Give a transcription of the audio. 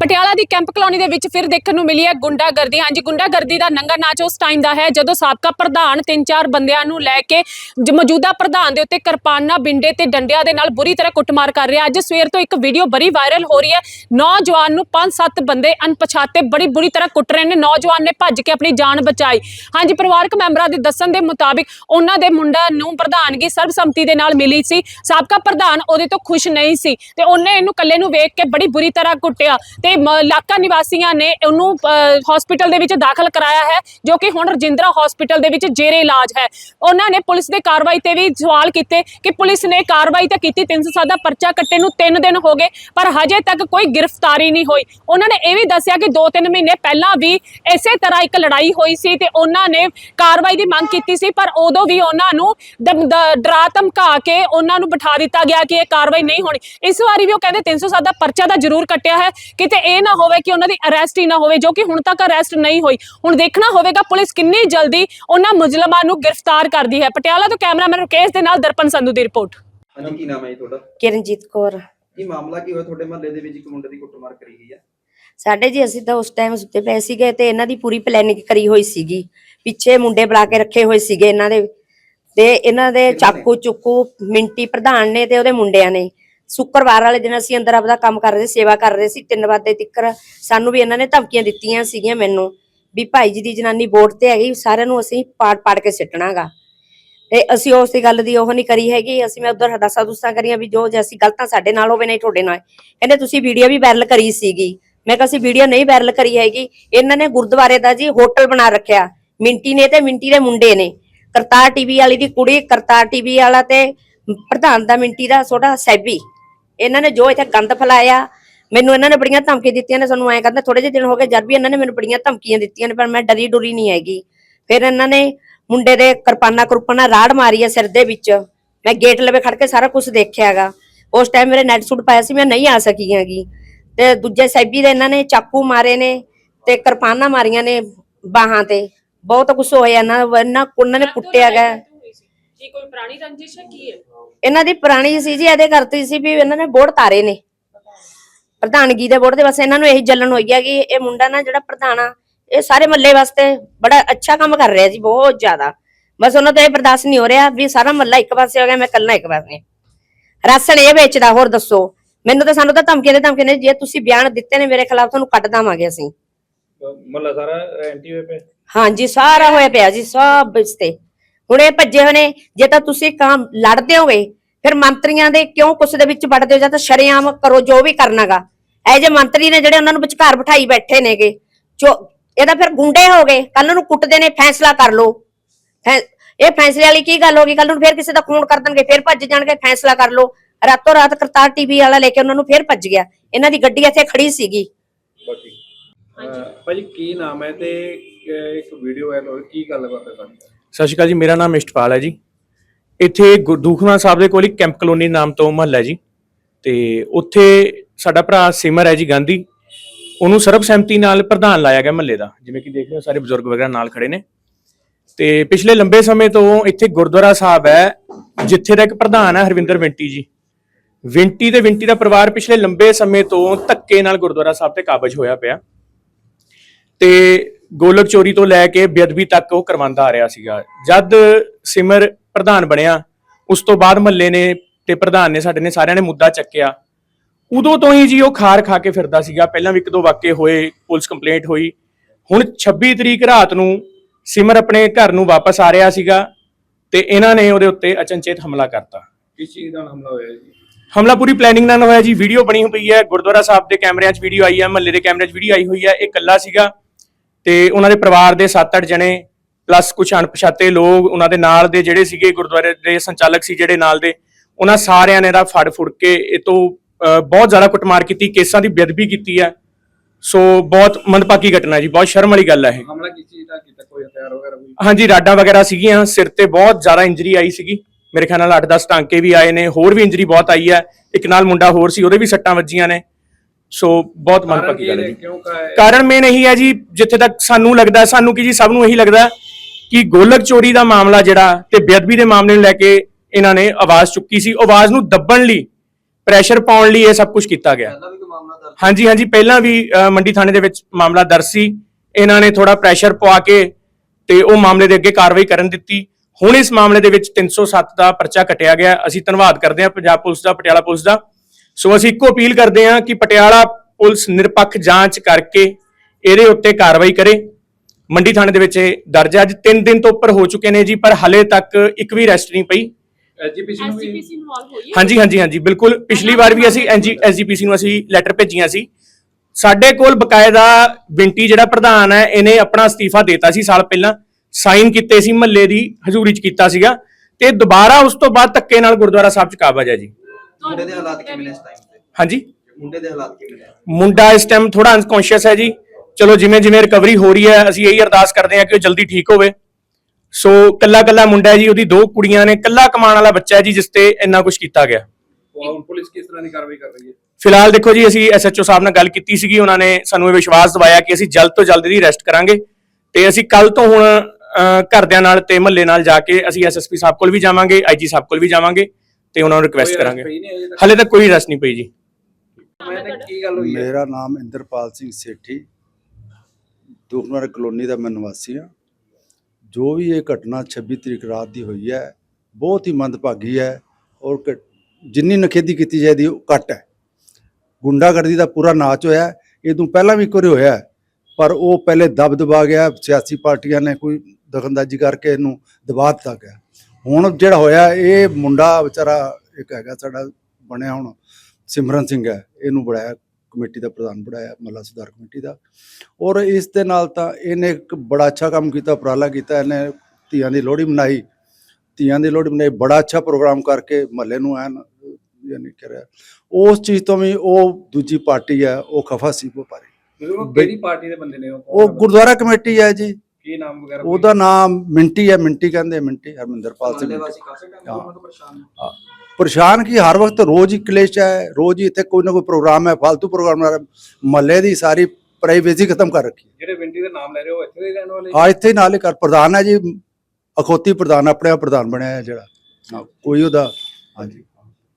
ਪਟਿਆਲਾ ਦੀ camp colony ਦੇ ਵਿੱਚ ਫਿਰ ਦੇਖਣ ਨੂੰ ਮਿਲੀ ਹੈ ਗੁੰਡਾਗਰਦੀ। ਹਾਂਜੀ, ਗੁੰਡਾਗਰਦੀ ਦਾ ਨੰਗਾ ਨਾਚ ਉਸ ਟਾਈਮ ਦਾ ਹੈ ਜਦੋਂ ਸਾਬਕਾ ਪ੍ਰਧਾਨ ਤਿੰਨ ਚਾਰ ਬੰਦਿਆਂ ਨੂੰ ਲੈ ਕੇ ਜ- ਮੌਜੂਦਾ ਪ੍ਰਧਾਨ ਦੇ ਉੱਤੇ ਕਿਰਪਾਨਾਂ, ਬਿੰਡੇ ਤੇ ਡੰਡਿਆਂ ਦੇ ਨਾਲ ਬੁਰੀ ਤਰ੍ਹਾਂ ਕੁੱਟਮਾਰ ਕਰ ਰਿਹਾ। ਅੱਜ ਸਵੇਰ ਤੋਂ ਇੱਕ ਵੀਡੀਓ ਬੜੀ ਵਾਇਰਲ ਹੋ ਰਹੀ ਹੈ। ਨੌਜਵਾਨ ਨੂੰ ਪੰਜ ਸੱਤ ਬੰਦੇ ਅਣਪਛਾਤੇ ਬੜੀ ਬੁਰੀ ਤਰ੍ਹਾਂ ਕੁੱਟ ਰਹੇ ਨੇ। ਨੌਜਵਾਨ ਨੇ ਭੱਜ ਕੇ ਆਪਣੀ ਜਾਨ ਬਚਾਈ। ਹਾਂਜੀ, ਪਰਿਵਾਰਕ ਮੈਂਬਰਾਂ ਦੇ ਦੱਸਣ ਦੇ ਮੁਤਾਬਿਕ ਉਹਨਾਂ ਦੇ ਮੁੰਡਾ ਨੂੰ ਪ੍ਰਧਾਨਗੀ ਸਰਬਸੰਮਤੀ ਦੇ ਨਾਲ ਮਿਲੀ ਸੀ। ਸਾਬਕਾ ਪ੍ਰਧਾਨ ਉਹਦੇ ਤੋਂ ਖੁਸ਼ ਨਹੀਂ ਸੀ ਤੇ ਉਹਨੇ ਇਹਨੂੰ ਇਕੱਲੇ ਨੂੰ ਵੇਖ ਕੇ ਬੜੀ ਬੁਰੀ ਤਰ੍ਹਾਂ ਕੁੱਟਿਆ ਤੇ ਮ- ਇਲਾਕਾ ਨਿਵਾਸੀਆਂ ਨੇ ਉਹਨੂੰ ਹਸਪੀਟਲ ਦੇ ਵਿੱਚ ਦਾਖਲ ਕਰਾਇਆ ਹੈ, ਜੋ ਕਿ ਹੁਣ ਰਜਿੰਦਰਾ ਹਸਪੀਟਲ ਦੇ ਵਿੱਚ ਜੇਰੇ ਇਲਾਜ ਹੈ। ਉਹਨਾਂ ਨੇ ਪੁਲਿਸ ਦੇ ਕਾਰਵਾਈ ਤੇ ਵੀ ਸਵਾਲ ਕੀਤੇ ਕਿ ਪੁਲਿਸ ਨੇ ਕਾਰਵਾਈ ਤਾਂ ਕੀਤੀ 307 ਦਾ ਪਰਚਾ ਕੱਟੇ ਨੂੰ 3 ਦਿਨ ਹੋ ਗਏ, ਪਰ ਹਜੇ ਤੱਕ ਕੋਈ ਗ੍ਰਿਫਤਾਰੀ ਨਹੀਂ ਹੋਈ। ਉਹਨਾਂ ਨੇ ਇਹ ਵੀ ਦੱਸਿਆ ਕਿ 2-3 ਮਹੀਨੇ ਪਹਿਲਾਂ ਵੀ ਇਸੇ ਤਰ੍ਹਾਂ ਇੱਕ ਲੜਾਈ ਹੋਈ ਸੀ ਤੇ ਉਹਨਾਂ ਨੇ ਕਾਰਵਾਈ ਦੀ ਮੰਗ ਕੀਤੀ ਸੀ, ਪਰ ਉਦੋਂ ਵੀ ਉਹਨਾਂ ਨੂੰ ਡਰਾ ਧਮਕਾ ਕੇ ਉਹਨਾਂ ਨੂੰ ਬਿਠਾ ਦਿੱਤਾ ਗਿਆ ਕਿ ਇਹ ਕਾਰਵਾਈ ਨਹੀਂ ਹੋਣੀ। ਇਸ ਵਾਰੀ ਵੀ ਉਹ ਕਹਿੰਦੇ 307 ਦਾ ਪਰਚਾ ਤਾਂ ਜ਼ਰੂਰ ਕੱਟਿਆ ਹੈ, ਕਿਤੇ ਇਹ ਨਾ ਹੋਵੇ ਕਿ ਉਹਨਾਂ ਦੀ ਅਰੈਸਟ ਹੀ ਨਾ ਹੋਵੇ ਜੋ ਕਿ ਹੁਣ ਤੱਕ ਅਰੈਸਟ ਨਹੀਂ ਹੋਈ। ਹੁਣ ਦੇਖਣਾ ਹੋਵੇਗਾ ਪੁਲਿਸ ਕਿੰਨੀ ਜਲਦੀ ਉਹਨਾਂ ਮੁਜਰਮਾਂ ਨੂੰ ਗ੍ਰਿਫਤਾਰ ਕਰਦੀ ਹੈ। ਪਟਿਆਲਾ ਤੋਂ ਕੈਮਰਾਮੈਨ ਰਕੇਸ਼ ਦੇ ਨਾਲ ਦਰਪਨ ਸੰਧੂ ਦੀ ਰਿਪੋਰਟ। ਹਾਂਜੀ ਕੀ ਨਾਮ ਹੈ ਜੀ ਤੁਹਾਡਾ? ਕਿਰਨਜੀਤ ਕੌਰ। ਕੀ ਮਾਮਲਾ ਕੀ ਹੋਇਆ? ਤੁਹਾਡੇ ਮਹੱਲੇ ਦੇ ਵਿੱਚ ਇੱਕ ਮੁੰਡੇ ਦੀ ਕੁੱਟਮਾਰ ਕਰੀ ਗਈ ਹੈ। ਸਾਡੇ ਜੀ ਅਸੀਂ ਤਾਂ ਉਸ ਟਾਈਮ ਸੁੱਤੇ ਪਏ ਸੀਗੇ ਤੇ ਇਹਨਾਂ ਦੀ ਪੂਰੀ ਪਲੈਨਿੰਗ ਕਰੀ ਹੋਈ ਸੀਗੀ। ਪਿੱਛੇ ਮੁੰਡੇ ਬੁਲਾ ਕੇ ਰੱਖੇ ਹੋਏ ਸੀਗੇ ਇਹਨਾਂ ਦੇ। ਤੇ ਇਹਨਾਂ ਦੇ ਚਾਕੂ ਚੁੱਕੂ ਮਿੰਟੀ ਪ੍ਰਧਾਨ ਨੇ ਤੇ ਉਹਦੇ ਮੁੰਡਿਆਂ ਨੇ। ਸ਼ੁੱਕਰਵਾਰ ਵਾਲੇ ਦਿਨ ਅਸੀਂ ਅੰਦਰ ਆਪਦਾ ਕੰਮ ਕਰ ਰਹੇ ਸੀ, ਸੇਵਾ ਕਰ ਰਹੇ ਸੀ 3 ਵਜੇ ਤੱਕ ਸਾਨੂੰ ਵੀ ਇਹਨਾਂ ਨੇ ਧਮਕੀਆਂ ਦਿੱਤੀਆਂ ਸੀਗੀਆਂ ਮੈਨੂੰ ਵੀ ਭਾਈ ਜੀ ਦੀ ਜਨਾਨੀ ਵੋਟ ਤੇ ਹੈਗੀ, ਸਾਰਿਆਂ ਨੂੰ ਅਸੀਂ ਪਾੜ ਪਾੜ ਕੇ ਸਿੱਟਣਾਗਾ। ਤੇ ਅਸੀਂ ਉਸ ਦੀ ਗੱਲ ਦੀ ਉਹ ਨਹੀਂ ਕਰੀ ਹੈਗੀ, ਅਸੀਂ ਮੈਂ ਉਧਰ ਹਦਾਸਾ ਦੁਸਤਾ ਕਰੀਆਂ ਵੀ ਜੋ ਜੈਸੀ ਗਲਤਾਂ ਸਾਡੇ ਨਾਲ ਹੋਵੇ ਨਹੀਂ ਤੁਹਾਡੇ ਨਾਲ। ਕਹਿੰਦੇ ਤੁਸੀਂ ਵੀਡੀਓ ਵੀ ਵਾਇਰਲ ਕਰੀ ਸੀਗੀ। ਮੈਂ ਕਿਹਾ ਅਸੀਂ ਵੀਡੀਓ ਨਹੀਂ ਵਾਇਰਲ ਕਰੀ ਹੈਗੀ, ਇਹਨਾਂ ਨੇ ਗੁਰਦੁਆਰੇ ਦਾ ਜੀ ਹੋਟਲ ਬਣਾ ਰੱਖਿਆ, ਮਿੰਟੀ ਨੇ ਤੇ ਮਿੰਟੀ ਦੇ ਮੁੰਡੇ ਨੇ। ਕਰਤਾਰ ਟੀਵੀ ਵਾਲੀ ਦੀ ਕੁੜੀ, ਕਰਤਾਰ ਟੀਵੀ ਵਾਲਾ ਤੇ ਪ੍ਰਧਾਨ ਦਾ ਮਿੰਟੀ ਦਾ ਛੋਟਾ ਸੈਬੀ। ਇਹਨਾਂ ਨੇ ਜੋ ਇੱਥੇ ਗੰਦ ਫੈਲਾਇਆ ਮੈਨੂੰ ਇਹਨਾਂ ਨੇ ਬੜੀਆਂ ਧਮਕੀਆਂ ਦਿੱਤੀਆਂ ਨੇ ਸਾਨੂੰ ਐਂ ਕਹਿੰਦਾ ਥੋੜੇ ਜਿਹੇ ਦਿਨ ਹੋ ਗਏ ਜਦ ਵੀ ਇਹਨਾਂ ਨੇ ਮੈਨੂੰ ਬੜੀਆਂ ਧਮਕੀਆਂ ਦਿੱਤੀਆਂ ਨੇ ਪਰ ਮੈਂ ਡਰੀ ਡੁਰੀ ਨਹੀਂ ਹੈਗੀ। ਫਿਰ ਇਹਨਾਂ ਨੇ ਮੁੰਡੇ ਦੇ ਕਿਰਪਾਨਾ ਕਰਪਾਨਾ ਰਾੜ ਮਾਰੀ ਆ ਸਿਰ ਦੇ ਵਿੱਚ। ਮੈਂ ਗੇਟ ਲਵੇ ਖੜ ਕੇ ਸਾਰਾ ਕੁਝ ਦੇਖਿਆਗਾ। ਉਸ ਟਾਈਮ ਮੇਰੇ ਨੈਟ ਸੂਟ ਪਾਇਆ ਸੀ ਮੈਂ ਨਹੀਂ ਆ ਸਕੀ ਹੈਗੀ। ਤੇ ਦੂਜੇ ਸੈਬੀ ਦੇ ਇਹਨਾਂ ਨੇ ਚਾਕੂ ਮਾਰੇ ਨੇ ਤੇ ਕਿਰਪਾਨਾ ਮਾਰੀਆਂ ਨੇ ਬਾਹਾਂ ਤੇ। ਬਹੁਤ ਕੁਝ ਹੋਇਆ ਇਹਨਾਂ ਇਹਨਾਂ ਉਹਨਾਂ ਨੇ ਕੁੱਟਿਆ ਗਿਆ ਕੀ ਕੋਈ ਪੁਰਾਣੀ ਰੰਜਿਸ਼ ਹੈ? ਕੀ ਹੈ? ਇਹਨਾਂ ਦੀ ਪੁਰਾਣੀ ਸੀ ਜੀ ਇਹਦੇ ਕਰਤੀ ਸੀ ਵੀ ਇਹਨਾਂ ਨੇ ਬੋਰਡ ਤਾਰੇ ਨੇ। ਪ੍ਰਧਾਨਗੀ ਦੇ ਬੋਰਡ ਦੇ ਬਸ ਇਹਨਾਂ ਨੂੰ ਇਹੀ ਜਲਨ ਹੋਈ ਹੈ ਕਿ ਇਹ ਮੁੰਡਾ ਨਾ ਜਿਹੜਾ ਪ੍ਰਧਾਨ ਆ ਇਹ ਸਾਰੇ ਮੱਲੇ ਵਾਸਤੇ ਬੜਾ ਅੱਛਾ ਕੰਮ ਕਰ ਰਿਹਾ ਜੀ ਬਹੁਤ ਜ਼ਿਆਦਾ। ਬਸ ਉਹਨਾਂ ਤੋਂ ਇਹ ਬਰਦਾਸ਼ਤ ਨਹੀਂ ਹੋ ਰਿਹਾ ਵੀ ਸਾਰਾ ਮੱਲਾ ਇੱਕ ਪਾਸੇ ਹੋ ਗਿਆ ਮੈਂ ਕੱਲਾ ਇੱਕ ਪਾਸੇ। ਰਾਸ਼ਨ ਇਹ ਵੇਚਦਾ ਹੋਰ ਦੱਸੋ। ਮੈਨੂੰ ਤਾਂ ਸਾਨੂੰ ਤਾਂ ਧਮਕੀਆਂ ਦੇ ਧਮਕੀਆਂ ਨੇ ਜੇ ਤੁਸੀਂ ਬਿਆਨ ਦਿੱਤੇ ਨੇ ਮੇਰੇ ਖਿਲਾਫ ਤੁਹਾਨੂੰ ਕੱਢ ਦੇਵਾਂਗੇ ਅਸੀਂ। ਮੱਲਾ ਸਾਰਾ ਐਂਟੀ ਪਏ ਹਾਂਜੀ ਸਾਰਾ ਹੋਇਆ ਪਿਆ ਜੀ ਸਭ ਬਿਸਤੇ ਹੁਣ ਇਹ ਭੱਜੇ ਹੋਏ ਨੇ ਜੇ ਤਾਂ ਤੁਸੀਂ ਕੰਮ ਲੜਦੇ ਹੋਗੇ, ਫਿਰ ਮੰਤਰੀਆਂ ਦੇ ਕਿਉਂ ਕੁਛ ਦੇ ਵਿੱਚ ਵੜਦੇ ਹੋ ਜਾਂ ਤਾਂ ਸ਼ਰੇਆਮ ਕਰੋ ਜੋ ਵੀ ਕਰਨਾਗਾ। ਇਹ ਜੇ ਮੰਤਰੀ ਨੇ ਜਿਹੜੇ ਉਹਨਾਂ ਨੂੰ ਵਿਚਕਾਰ ਬਿਠਾਈ ਬੈਠੇ ਨੇਗੇ। ਜੋ ਇਹਦਾ ਫਿਰ ਗੁੰਡੇ ਹੋ ਗਏ ਕੱਲ ਨੂੰ ਕੁੱਟਦੇ ਨੇ, ਫੈਸਲਾ ਕਰ ਲਓ। ਇਹ ਫੈਸਲੇ ਵਾਲੀ ਕੀ ਗੱਲ ਹੋ ਗਈ? ਕੱਲ ਨੂੰ ਫਿਰ ਕਿਸੇ ਦਾ ਖੂਨ ਕਰ ਦੇਣਗੇ, ਫਿਰ ਭੱਜ ਜਾਣਗੇ, ਫੈਸਲਾ ਕਰ ਲਓ। ਰਾਤੋਂ ਰਾਤ ਕਰਤਾਰ ਟੀਵੀ ਵਾਲਾ ਲੈ ਕੇ ਉਹਨਾਂ ਨੂੰ ਫਿਰ ਭੱਜ ਗਿਆ। ਇਹਨਾਂ ਦੀ ਗੱਡੀ ਇੱਥੇ ਖੜੀ ਸੀਗੀ। ਭਾਜੀ, ਕੀ ਨਾਮ ਹੈ ਤੇ ਇੱਕ ਵੀਡੀਓ ਵਾਇਰਲ ਹੋਈ, ਕੀ ਗੱਲ ਬਾਤ ਹੈ ਸਤਿ ਸ਼੍ਰੀ ਅਕਾਲ ਜੀ, ਮੇਰਾ ਨਾਮ ਇਸ਼ਟਪਾਲ ਹੈ ਜੀ। ਇੱਥੇ ਗੁਰਦੂਖਨਾ ਸਾਹਿਬ ਦੇ ਕੋਲ ਇੱਕ ਕੈਂਪ ਕਲੋਨੀ ਨਾਮ ਤੋਂ ਮਹੱਲਾ ਜੀ। ਤੇ ਉੱਥੇ ਸਾਡਾ ਭਰਾ ਸਿਮਰ ਹੈ ਜੀ ਗਾਂਧੀ। ਉਹਨੂੰ ਸਰਬ ਸਹਿਮਤੀ ਨਾਲ ਪ੍ਰਧਾਨ ਲਾਇਆ ਗਿਆ ਮਹੱਲੇ ਦਾ। ਜਿਵੇਂ ਕਿ ਦੇਖ ਰਹੇ ਹੋ, ਸਾਰੇ ਬਜ਼ੁਰਗ ਵਗੈਰਾ ਨਾਲ ਖੜੇ ਨੇ। ਤੇ ਪਿਛਲੇ ਲੰਬੇ ਸਮੇਂ ਤੋਂ ਇੱਥੇ ਗੁਰਦੁਆਰਾ ਸਾਹਿਬ ਹੈ, ਜਿੱਥੇ ਦਾ ਇੱਕ ਪ੍ਰਧਾਨ ਹੈ ਹਰਵਿੰਦਰ ਵਿੰਟੀ ਜੀ। ਵਿੰਟੀ ਤੇ ਵਿੰਟੀ ਦਾ ਪਰਿਵਾਰ ਪਿਛਲੇ ਲੰਬੇ ਸਮੇਂ ਤੋਂ ਧੱਕੇ ਨਾਲ ਗੁਰਦੁਆਰਾ ਸਾਹਿਬ ਤੇ ਕਾਬਜ ਹੋਇਆ ਪਿਆ। ਤੇ ਗੋਲਕ ਚੋਰੀ ਤੋਂ ਲੈ ਕੇ ਬੇਅਦਬੀ ਤੱਕ ਉਹ ਕਰਵਾਉਂਦਾ ਆ ਰਿਹਾ ਸੀਗਾ। ਜਦ ਸਿਮਰ ਪ੍ਰਧਾਨ ਬਣਿਆ ਉਸ ਤੋਂ ਬਾਅਦ ਮਹੱਲੇ ਨੇ ਤੇ ਪ੍ਰਧਾਨ ਨੇ ਸਾਡੇ ਨੇ ਸਾਰਿਆਂ ਨੇ ਮੁੱਦਾ ਚੱਕਿਆ। ਉਦੋਂ ਤੋਂ ਹੀ ਜੀ ਉਹ ਖਾਰ ਖਾ ਕੇ ਫਿਰਦਾ ਸੀਗਾ। ਪਹਿਲਾਂ ਵੀ ਇੱਕ ਦੋ ਵਾਕੇ ਹੋਏ ਪੁਲਿਸ ਕੰਪਲੇਂਟ ਹੋਈ। ਹੁਣ 26 ਤਰੀਕ ਰਾਤ ਨੂੰ ਸਿਮਰ ਆਪਣੇ ਘਰ ਨੂੰ ਵਾਪਸ ਆ ਰਿਹਾ ਸੀਗਾ ਤੇ ਇਹਨਾਂ ਨੇ ਉਹਦੇ ਉੱਤੇ ਅਚਨਚੇਤ ਹਮਲਾ ਕਰਤਾ। ਕਿਸ ਚੀਜ਼ ਦਾ ਹਮਲਾ ਹੋਇਆ ਜੀ? ਹਮਲਾ ਪੂਰੀ ਪਲੈਨਿੰਗ ਨਾਲ ਹੋਇਆ ਜੀ। ਵੀਡੀਓ ਬਣੀ ਹੋਈ ਹੈ। ਗੁਰਦੁਆਰਾ ਸਾਹਿਬ ਦੇ ਕੈਮਰਿਆਂ 'ਚ ਵੀਡੀਓ ਆਈ ਹੈ ਮਹੱਲੇ ਦੇ ਕੈਮਰੇ 'ਚ ਵੀਡੀਓ ਆਈ ਹੋਈ ਹੈ। ਇਹ ਇਕੱਲਾ ਸੀਗਾ। ਤੇ ਉਹਨਾਂ ਦੇ ਪਰਿਵਾਰ ਦੇ 7-8 ਜਣੇ ਪਲੱਸ ਕੁਝ ਅਣਪਛਾਤੇ ਲੋਕ ਉਹਨਾਂ ਦੇ ਨਾਲ ਦੇ ਜਿਹੜੇ ਸੀਗੇ ਗੁਰਦੁਆਰੇ ਦੇ ਸੰਚਾਲਕ ਸੀ ਜਿਹੜੇ ਨਾਲ ਦੇ ਉਹਨਾਂ ਸਾਰਿਆਂ ਨੇ ਦਾ ਫੜ ਫੁੜ ਕੇ ਇਹ ਤੋਂ ਬਹੁਤ ਜ਼ਿਆਦਾ ਕੁੱਟਮਾਰ ਕੀਤੀ ਕੇਸਾਂ ਦੀ ਬੇਅਦਬੀ ਕੀਤੀ ਹੈ। ਸੋ ਬਹੁਤ ਮੰਦਭਾਗੀ ਘਟਨਾ ਜੀ ਬਹੁਤ ਸ਼ਰਮ ਵਾਲੀ ਗੱਲ ਹੈ ਇਹ। ਹਮਲਾ ਕਿਸ ਚੀਜ਼ ਦਾ ਕੀਤਾ? ਕੋਈ ਹਥਿਆਰ ਵਗੈਰਾ ਕੋਈ? ਹਾਂਜੀ ਰਾਡਾਂ ਵਗੈਰਾ ਸੀਗੀਆਂ ਸਿਰ ਤੇ ਬਹੁਤ ਜ਼ਿਆਦਾ ਇੰਜਰੀ ਆਈ ਸੀਗੀ। ਮੇਰੇ ਖਿਆਲ ਨਾਲ 8-10 ਟਾਂਕੇ ਵੀ ਆਏ ਨੇ ਹੋਰ ਵੀ ਇੰਜਰੀ ਬਹੁਤ ਆਈ ਹੈ। ਇੱਕ ਨਾਲ ਮੁੰਡਾ ਹੋਰ ਸੀ ਉਹਦੇ ਵੀ ਸੱਟਾਂ ਵੱਜੀਆਂ ਨੇ। ਸੋ ਬਹੁਤ ਕਾਰਨ ਮੰਦਭਾਗੀ ਕੀ ਗੱਲ ਹੈ? ਜੀ। ਕਿਉਂ ਕਾਰਨ ਮੇਨ ਇਹੀ ਹੈ ਜੀ ਜਿੱਥੇ ਤੱਕ ਸਾਨੂੰ ਲੱਗਦਾ ਹੈ, ਸਾਨੂੰ ਕੀ ਜੀ ਸਭ ਨੂੰ ਇਹੀ ਲੱਗਦਾ ਹੈ ਕਿ ਗੋਲਕ ਚੋਰੀ ਦਾ ਮਾਮਲਾ ਜਿਹੜਾ ਤੇ ਬੇਅਦਬੀ ਦੇ ਮਾਮਲੇ ਨੂੰ ਲੈ ਕੇ ਇਹਨਾਂ ਨੇ ਆਵਾਜ਼ ਚੁੱਕੀ ਸੀ। ਆਵਾਜ਼ ਨੂੰ ਦੱਬਣ ਲਈ ਪ੍ਰੈਸ਼ਰ ਪਾਉਣ ਲਈ ਇਹ ਸਭ ਕੁਝ ਕੀਤਾ ਗਿਆ। ਹਾਂਜੀ ਹਾਂਜੀ ਪਹਿਲਾਂ ਵੀ ਮੰਡੀ ਥਾਣੇ ਦੇ ਵਿੱਚ ਮਾਮਲਾ ਦਰਜ ਸੀ। ਇਹਨਾਂ ਨੇ ਥੋੜਾ ਪ੍ਰੈਸ਼ਰ ਪਵਾ ਕੇ ਤੇ ਉਹ ਮਾਮਲੇ ਦੇ ਅੱਗੇ ਕਾਰਵਾਈ ਕਰਨ ਦਿੱਤੀ। ਹੁਣ ਇਸ ਮਾਮਲੇ ਦੇ ਵਿੱਚ 307 ਦਾ ਪਰਚਾ ਕੱਟਿਆ ਗਿਆ। ਅਸੀਂ ਧੰਨਵਾਦ ਕਰਦੇ ਹਾਂ ਪੰਜਾਬ ਪੁਲਿਸ ਦਾ ਪਟਿਆਲਾ ਪੁਲਿਸ ਦਾ। ਸੋ ਅਸੀਂ ਇੱਕੋ ਅਪੀਲ ਕਰਦੇ ਹਾਂ ਕਿ ਪਟਿਆਲਾ ਪੁਲਿਸ ਨਿਰਪੱਖ ਜਾਂਚ ਕਰਕੇ ਇਹਦੇ ਉੱਤੇ ਕਾਰਵਾਈ ਕਰੇ। ਮੰਡੀ ਥਾਣੇ ਦੇ ਵਿੱਚ ਇਹ ਦਰਜ ਹੈ। ਅੱਜ 3 ਦਿਨ ਤੋਂ ਉੱਪਰ ਹੋ ਚੁੱਕੇ ਨੇ ਜੀ ਪਰ ਹਲੇ ਤੱਕ ਇੱਕ ਵੀ ਅਰੈਸਟ ਨਹੀਂ ਪਈ। ਨੂੰ ਵੀ ਐਸਜੀਪੀਸੀ ਇਨਵੋਲਵ ਹੋਈ ਹੈ। ਹਾਂਜੀ ਹਾਂਜੀ ਹਾਂਜੀ ਬਿਲਕੁਲ। ਪਿਛਲੀ ਵਾਰ ਵੀ ਅਸੀਂ ਐਸਜੀਪੀਸੀ ਨੂੰ ਅਸੀਂ ਲੈਟਰ ਭੇਜੀਆਂ ਸੀ। ਸਾਡੇ ਕੋਲ ਬਕਾਇਦਾ ਬਿੰਟੀ ਜਿਹੜਾ ਪ੍ਰਧਾਨ ਹੈ ਇਹਨੇ ਆਪਣਾ ਅਸਤੀਫਾ ਦਿੱਤਾ ਸੀ ਸਾਲ ਪਹਿਲਾਂ। ਸਾਈਨ ਕੀਤੇ ਸੀ ਮਹੱਲੇ ਦੀ ਹਜ਼ੂਰੀ ਚ ਕੀਤਾ ਸੀਗਾ। ਤੇ ਦੁਬਾਰਾ ਉਸ ਤੋਂ ਬਾਅਦ ਧੱਕੇ ਨਾਲ ਗੁਰਦੁਆਰਾ ਸਾਹਿਬ ਚ ਕਾਬਜ ਹੈ ਜੀ। ਮੁੰਡੇ ਦੇ ਹਾਲਾਤ ਕਿਵੇਂ ਨੇ ਇਸ ਟਾਈਮ ਤੇ ਹਾਂਜੀ। ਮੁੰਡੇ ਦੇ ਹਾਲਾਤ ਕਿਵੇਂ ਨੇ? ਮੁੰਡਾ ਇਸ ਟਾਈਮ ਥੋੜਾ ਅਨਕੌਂਸ਼ੀਅਸ ਹੈ ਜੀ। ਚਲੋ ਜਿਵੇਂ ਜਿਵੇਂ ਰਿਕਵਰੀ ਹੋ ਰਹੀ ਹੈ ਅਸੀਂ ਇਹੀ ਅਰਦਾਸ ਕਰਦੇ ਹਾਂ ਕਿ ਉਹ ਜਲਦੀ ਠੀਕ ਹੋਵੇ। ਸੋ ਕੱਲਾ ਕੱਲਾ ਮੁੰਡਾ ਹੈ ਜੀ ਉਹਦੀ ਦੋ ਕੁੜੀਆਂ ਨੇ ਕੱਲਾ ਕਮਾਉਣ ਵਾਲਾ ਬੱਚਾ ਹੈ ਜੀ ਜਿਸ ਤੇ ਇੰਨਾ ਕੁਝ ਕੀਤਾ ਗਿਆ। ਹੁਣ ਪੁਲਿਸ ਕਿਸ ਤਰ੍ਹਾਂ ਦੀ ਕਾਰਵਾਈ ਕਰ ਰਹੀ ਹੈ? ਫਿਲਹਾਲ ਦੇਖੋ ਜੀ ਅਸੀਂ ਐਸਐਚਓ ਸਾਹਿਬ ਨਾਲ ਗੱਲ ਕੀਤੀ ਸੀਗੀ ਉਹਨਾਂ ਨੇ ਸਾਨੂੰ ਇਹ ਵਿਸ਼ਵਾਸ ਦਿਵਾਇਆ ਕਿ ਅਸੀਂ ਜਲਦ ਤੋਂ ਜਲਦ ਦੀ ਅਰੈਸਟ ਕਰਾਂਗੇ। ਤੇ ਅਸੀਂ ਕੱਲ ਤੋਂ ਹੁਣ ਘਰਦਿਆਂ ਨਾਲ ਤੇ ਮਹੱਲੇ ਨਾਲ ਜਾ ਕੇ ਅਸੀਂ ਐਸਐਸਪੀ ਸਾਹਿਬ ਕੋਲ ਵੀ ਜਾਵਾਂਗੇ ਆਈਜੀ ਸਾਹਿਬ ਕੋਲ ਵੀ ਜਾਵਾਂਗੇ। ਤੇ ਉਹਨਾਂ ਨੂੰ ਰਿਕਵੈਸਟ ਕੋਈ arrest ਕਰਾਂਗੇ। ਹਲੇ ਤੱਕ ਕੋਈ ਅਰੈਸਟ ਨਹੀਂ ਪਈ ਜੀ। ਕੀ ਗੱਲ ਹੋਈ ਮੇਰਾ ਨਾਮ ਇੰਦਰਪਾਲ ਸਿੰਘ ਸੇਠੀ ਦੁਖਨਰ ਕਲੋਨੀ ਦਾ ਮੈਂ ਨਿਵਾਸੀ ਹਾਂ। ਜੋ ਵੀ ਇਹ ਘਟਨਾ 26 ਤਰੀਕ ਰਾਤ ਦੀ ਹੋਈ ਹੈ ਬਹੁਤ ਹੀ ਮੰਦਭਾਗੀ ਹੈ ਔਰ ਜਿੰਨੀ ਨਖੇਦੀ ਕੀਤੀ ਜਾਏਦੀ ਉਹ ਘੱਟ ਹੈ। ਗੁੰਡਾਗਰਦੀ ਦਾ ਪੂਰਾ ਨਾਚ ਹੋਇਆ। ਇਹ ਤੋਂ ਪਹਿਲਾਂ ਵੀ ਇੱਕ ਵਾਰੀ ਹੋਇਆ ਪਰ ਉਹ ਪਹਿਲੇ ਦਬ ਦਬਾ ਗਿਆ ਸਿਆਸੀ ਪਾਰਟੀਆਂ ਨੇ ਕੋਈ ਦਖਲਅੰਦਾਜ਼ੀ ਕਰਕੇ ਇਹਨੂੰ ਦਬਾ ਦਿੱਤਾ ਗਿਆ। ਹੁਣ ਜਿਹੜਾ ਹੋਇਆ ਇਹ ਮੁੰਡਾ ਵਿਚਾਰਾ ਇੱਕ ਹੈਗਾ ਸਾਡਾ ਬਣਿਆ ਹੁਣ ਸਿਮਰਨ ਸਿੰਘ ਹੈ। ਇਹਨੂੰ ਬਣਾਇਆ ਕਮੇਟੀ ਦਾ ਪ੍ਰਧਾਨ ਬਣਾਇਆ ਮੱਲਾ ਸੁਧਾਰ ਕਮੇਟੀ ਦਾ। ਔਰ ਇਸ ਦੇ ਨਾਲ ਤਾਂ ਇਹਨੇ ਇੱਕ ਬੜਾ ਅੱਛਾ ਕੰਮ ਕੀਤਾ ਉਪਰਾਲਾ ਕੀਤਾ ਇਹਨੇ ਧੀਆਂ ਦੀ ਲੋਹੜੀ ਮਨਾਈ। ਧੀਆਂ ਦੀ ਲੋਹੜੀ ਮਨਾਈ ਬੜਾ ਅੱਛਾ ਪ੍ਰੋਗਰਾਮ ਕਰਕੇ ਮਹੱਲੇ ਨੂੰ ਐਨ ਯਾਨੀ ਕਰਿਆ ਉਸ ਚੀਜ਼ ਤੋਂ ਵੀ ਉਹ ਦੂਜੀ ਪਾਰਟੀ ਹੈ ਉਹ ਖਫਾ ਸੀ ਵਪਾਰੀ। ਕਿਹੜੀ ਪਾਰਟੀ ਦੇ ਬੰਦੇ ਨੇ ਉਹ? ਗੁਰਦੁਆਰਾ ਕਮੇਟੀ ਹੈ ਜੀ। ਕੀ ਨਾਮ ਵਗੈਰਾ ਕੋਈ? ਉਹਦਾ ਨਾਮ ਮਿੰਟੀ ਹੈ ਮਿੰਟੀ ਕਹਿੰਦੇ ਮਿੰਟੀ ਹਰਮਿੰਦਰਪਾਲ ਸਿੰਘ ਮਹੱਲੇ ਮਿੰਟੀ। ਵਾਸੀ ਕਾਫੀ ਟਾਈਮ ਤੋਂ ਉਹਨਾਂ ਤੋਂ ਪਰੇਸ਼ਾਨ ਨੇ ਪਰੇਸ਼ਾਨ ਕੀ ਹਰ ਵਕਤ ਰੋਜ਼ ਹੀ ਕਲੇਸ਼ ਹੈ ਰੋਜ਼ ਹੀ ਇੱਥੇ ਕੋਈ ਨਾ ਕੋਈ ਪ੍ਰੋਗਰਾਮ ਹੈ ਫालतू ਪ੍ਰੋਗਰਾਮ ਮਹੱਲੇ ਦੀ ਸਾਰੀ ਪ੍ਰਾਈਵੇਸੀ ਖਤਮ ਕਰ ਰੱਖੀ ਜਿਹੜੇ ਵਿੰਟੀ ਦੇ ਨਾਮ ਲੈ ਰਹੇ ਹੋ ਉਹ ਇੱਥੇ ਦੇ ਰਹਿਣ ਵਾਲੇ? ਆ ਇੱਥੇ ਨਾਲ ਹੀ ਕਰ ਪ੍ਰਧਾਨ ਹੈ ਜੀ ਅਖੋਤੀ ਪ੍ਰਧਾਨ ਆਪਣੇ ਆਪ ਪ੍ਰਧਾਨ ਬਣਿਆ ਹੈ ਜਿਹੜਾ। ਕੋਈ ਉਹਦਾ ਹਾਂਜੀ।